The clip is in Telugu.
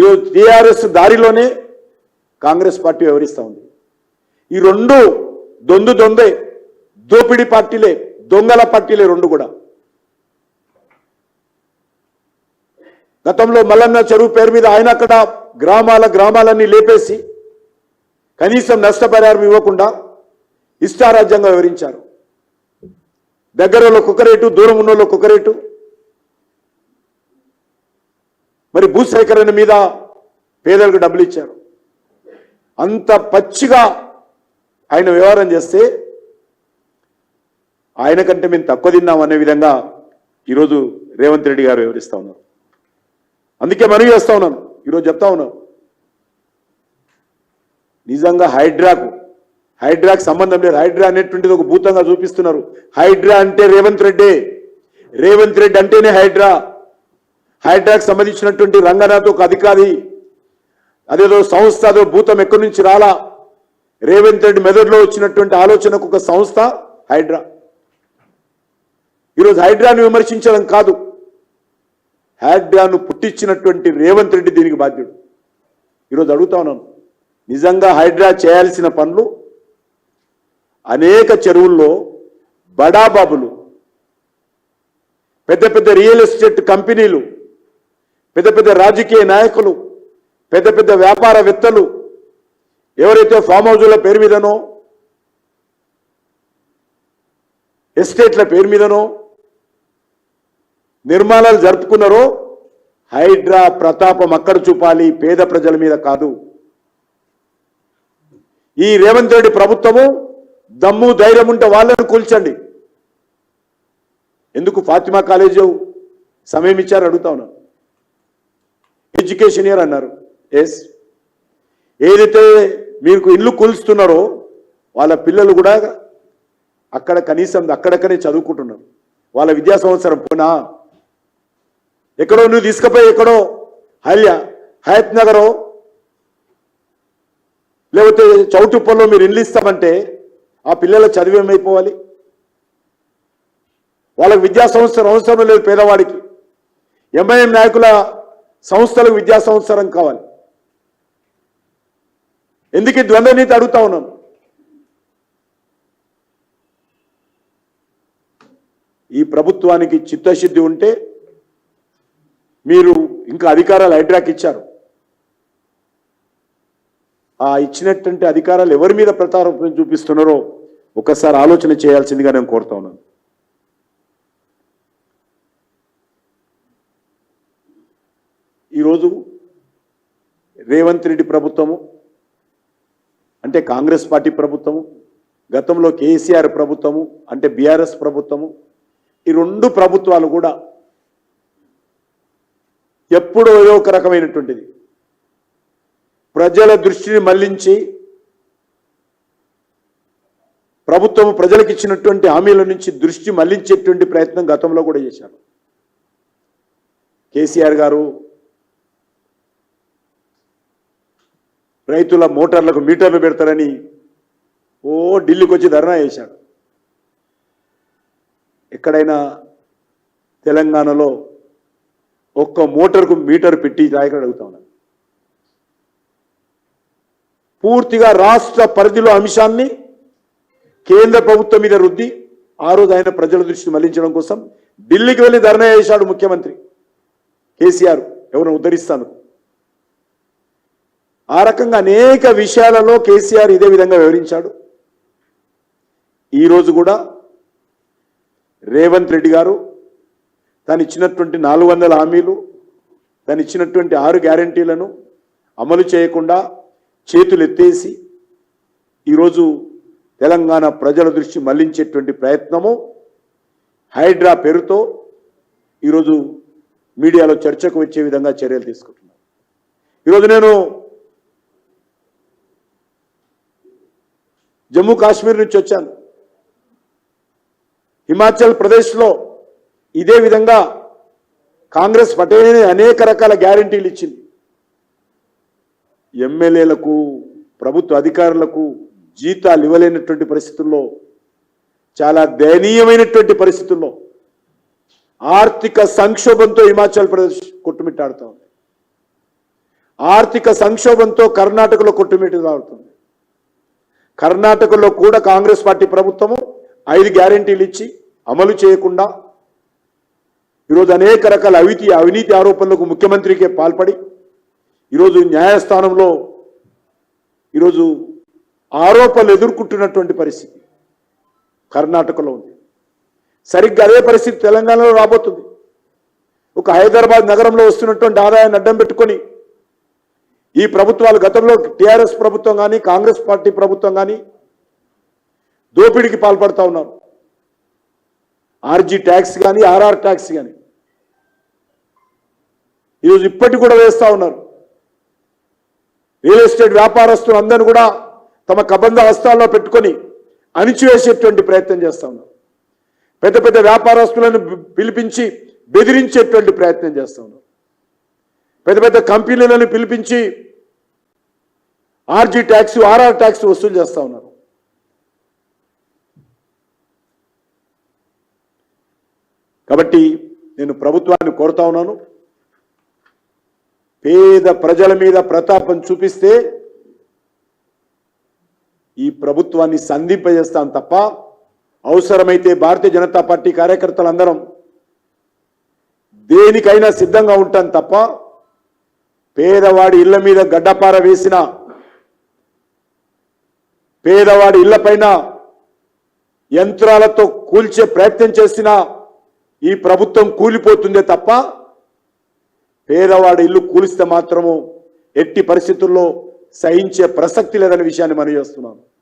ఈరోజు టీఆర్ఎస్ దారిలోనే కాంగ్రెస్ పార్టీ వ్యవహరిస్తూ ఉంది. ఈ రెండు దొందు దొందే దోపిడీ పార్టీలే దొంగల పార్టీలే రెండు కూడా. గతంలో మల్లన్న చెరువు పేరు మీద ఆయన అక్కడ గ్రామాల గ్రామాలన్నీ లేపేసి కనీసం నష్టపరిహారం ఇవ్వకుండా ఇష్టారాజ్యంగా వివరించారు దగ్గరలో కుక్క రేటు దూరం ఉన్న కుక్క మరి భూసేకరణ మీద పేదలకు డబ్బులు ఇచ్చారు. అంత పచ్చిగా ఆయన వ్యవహారం చేస్తే ఆయన కంటే మేము తక్కువ తిన్నాం అనే విధంగా ఈరోజు రేవంత్ రెడ్డి గారు వివరిస్తా ఉన్నారు. అందుకే మనవి చేస్తా ఉన్నాను ఈరోజు చెప్తా ఉన్నాను నిజంగా హైడ్రాకు హైడ్రాకు సంబంధం లేదు. హైడ్రా అనేటువంటిది ఒక భూతంగా చూపిస్తున్నారు. హైడ్రా అంటే రేవంత్ రెడ్డి. రేవంత్ రెడ్డి అంటేనే హైడ్రా. హైడ్రాక్ సంబంధించినటువంటి రంగనాథ్ ఒక అధికారి. అదేదో సంస్థ అదో భూతం ఎక్కడి నుంచి రాలా? రేవంత్ రెడ్డి మెదడులో వచ్చినటువంటి ఆలోచనకు ఒక సంస్థ హైడ్రా. ఈరోజు హైడ్రాను విమర్శించడం కాదు. హైడ్రాను పుట్టించినటువంటి రేవంత్ రెడ్డి దీనికి బాధ్యుడు. ఈరోజు అడుగుతా ఉన్నాను నిజంగా హైడ్రా చేయాల్సిన పనులు? అనేక చెరువుల్లో బడాబాబులు పెద్ద పెద్ద రియల్ ఎస్టేట్ కంపెనీలు పెద్ద పెద్ద రాజకీయ నాయకులు పెద్ద పెద్ద వ్యాపారవేత్తలు ఎవరైతే ఫామ్ హౌజుల పేరు మీదనో ఎస్టేట్ల పేరు మీదనో నిర్మాణాలు జరుపుకున్నారో హైడ్రా ప్రతాపం అక్కడ చూపాలి పేద ప్రజల మీద కాదు. ఈ రేవంత్ రెడ్డి ప్రభుత్వము దమ్ము ధైర్యం ఉంటే వాళ్ళని కూల్చండి. ఎందుకు ఫాతిమా కాలేజీ సమయం ఇచ్చారు? అడుగుతా ఉన్నాను. ఎడ్యుకేషన్ ఇయర్ అన్నారు. ఎస్ ఏదైతే మీకు ఇల్లు కూల్స్తున్నారో వాళ్ళ పిల్లలు కూడా అక్కడ కనీసం అక్కడక్కడే చదువుకుంటున్నారు. వాళ్ళ విద్యా సంవత్సరం పోనా? ఎక్కడో నువ్వు తీసుకుపోయి ఎక్కడో హల్య హయత్ నగరో లేకపోతే చౌటుప్పల్లో మీరు ఇల్లు ఇస్తామంటే ఆ పిల్లల చదువు ఏమైపోవాలి? వాళ్ళకి విద్యా సంవత్సరం అవసరం లేదు పేదవాడికి. ఎంఐఎం నాయకుల సంస్థలకు విద్యా సంవత్సరం కావాలి. ఎందుకు ద్వంద్వ నీతి అడుగుతా ఉన్నాం? ఈ ప్రభుత్వానికి చిత్తశుద్ధి ఉంటే మీరు ఇంకా అధికారాలు హైడ్రాక్ ఇచ్చారు. ఆ ఇచ్చినటువంటి అధికారాలు ఎవరి మీద ప్రతాపం చూపిస్తున్నారో ఒకసారి ఆలోచన చేయాల్సిందిగా నేను కోరుతా ఉన్నాను. ఈరోజు రేవంత్ రెడ్డి ప్రభుత్వము అంటే కాంగ్రెస్ పార్టీ ప్రభుత్వము గతంలో కేసీఆర్ ప్రభుత్వము అంటే బీఆర్ఎస్ ప్రభుత్వము ఈ రెండు ప్రభుత్వాలు కూడా ఎప్పుడో ఏదో ఒక రకమైనటువంటిది. ప్రజల దృష్టిని మళ్ళించి ప్రభుత్వం ప్రజలకు ఇచ్చినటువంటి హామీల నుంచి దృష్టి మళ్ళించేటువంటి ప్రయత్నం గతంలో కూడా చేశారు. కేసీఆర్ గారు రైతుల మోటార్లకు మీటర్లు పెడతారని ఓ ఢిల్లీకి వచ్చి ధర్నా చేశాడు. ఎక్కడైనా తెలంగాణలో ఒక్క మోటార్కు మీటర్ పెట్టి నాయకుడు అడుగుతా ఉన్నాను పూర్తిగా రాష్ట్ర పరిధిలో అంశాన్ని కేంద్ర ప్రభుత్వం మీద రుద్ది ఆ రోజు ఆయన ప్రజల దృష్టిని మళ్ళించడం కోసం ఢిల్లీకి వెళ్ళి ధర్నా చేశాడు ముఖ్యమంత్రి. కేసీఆర్ ఎవరిని ఉద్ధరిస్తాను? ఆ రకంగా అనేక విషయాలలో కేసీఆర్ ఇదే విధంగా వివరించాడు. ఈరోజు కూడా రేవంత్ రెడ్డి గారు తను ఇచ్చినటువంటి నాలుగు వందల హామీలు తను ఇచ్చినటువంటి ఆరు గ్యారంటీలను అమలు చేయకుండా చేతులు ఎత్తేసి ఈరోజు తెలంగాణ ప్రజల దృష్టి మళ్ళించేటువంటి ప్రయత్నము హైడ్రా పేరుతో ఈరోజు మీడియాలో చర్చకు వచ్చే విధంగా చర్యలు తీసుకుంటున్నారు ఈరోజు నేను జమ్మూ కాశ్మీర్ నుంచి వచ్చాను. హిమాచల్ ప్రదేశ్లో ఇదే విధంగా కాంగ్రెస్ పటేని అనేక రకాల గ్యారంటీలు ఇచ్చింది. ఎమ్మెల్యేలకు ప్రభుత్వ అధికారులకు జీతాలు ఇవ్వలేనటువంటి పరిస్థితుల్లో చాలా దయనీయమైనటువంటి పరిస్థితుల్లో ఆర్థిక సంక్షోభంతో హిమాచల్ ప్రదేశ్ కొట్టుమిట్టాడుతూ ఉంది ఆర్థిక సంక్షోభంతో కర్ణాటకలో కొట్టుమిట్టలాడుతుంది కర్ణాటకలో కూడా కాంగ్రెస్ పార్టీ ప్రభుత్వము ఐదు గ్యారెంటీలు ఇచ్చి అమలు చేయకుండా ఈరోజు అనేక రకాల అవినీతి అవినీతి ఆరోపణలకు ముఖ్యమంత్రికే పాల్పడి ఈరోజు న్యాయస్థానంలో ఈరోజు ఆరోపణలు ఎదుర్కొంటున్నటువంటి పరిస్థితి కర్ణాటకలో ఉంది. సరిగ్గా అదే పరిస్థితి తెలంగాణలో రాబోతుంది. ఒక హైదరాబాద్ నగరంలో వస్తున్నటువంటి ఆదాయాన్ని అడ్డం పెట్టుకొని ఈ ప్రభుత్వాలు గతంలో టీఆర్ఎస్ ప్రభుత్వం కానీ కాంగ్రెస్ పార్టీ ప్రభుత్వం కానీ దోపిడీకి పాల్పడుతూ ఉన్నారు. ఆర్జీ ట్యాక్స్ కానీ ఆర్ఆర్ ట్యాక్స్ కానీ ఈరోజు ఇప్పటికి కూడా వేస్తూ ఉన్నారు. రియల్ ఎస్టేట్ వ్యాపారస్తులు అందరూ కూడా తమ కబంధ హస్తాల్లో పెట్టుకొని అణిచివేసేటువంటి ప్రయత్నం చేస్తా ఉన్నారు. పెద్ద పెద్ద వ్యాపారస్తులను పిలిపించి బెదిరించేటువంటి ప్రయత్నం చేస్తా ఉన్నారు. పెద్ద పెద్ద కంపెనీలను పిలిపించి ఆర్జీ ట్యాక్స్ ఆర్ఆర్ ట్యాక్స్ వసూలు చేస్తూ ఉన్నారు. కాబట్టి నేను ప్రభుత్వాన్ని కోరుతా ఉన్నాను. పేద ప్రజల మీద ప్రతాపం చూపిస్తే ఈ ప్రభుత్వాన్ని సంధింపజేస్తాను తప్ప అవసరమైతే భారతీయ జనతా పార్టీ కార్యకర్తలందరం దేనికైనా సిద్ధంగా ఉంటాను తప్ప పేదవాడి ఇళ్ళ మీద గడ్డపార వేసిన పేదవాడి ఇళ్ళపైన యంత్రాలతో కూల్చే ప్రయత్నం చేసినా ఈ ప్రభుత్వం కూలిపోతుందే తప్ప పేదవాడి ఇల్లు కూలిస్తే మాత్రము ఎట్టి పరిస్థితుల్లో సహించే ప్రసక్తి లేదనే విషయాన్ని మనం చేస్తున్నాను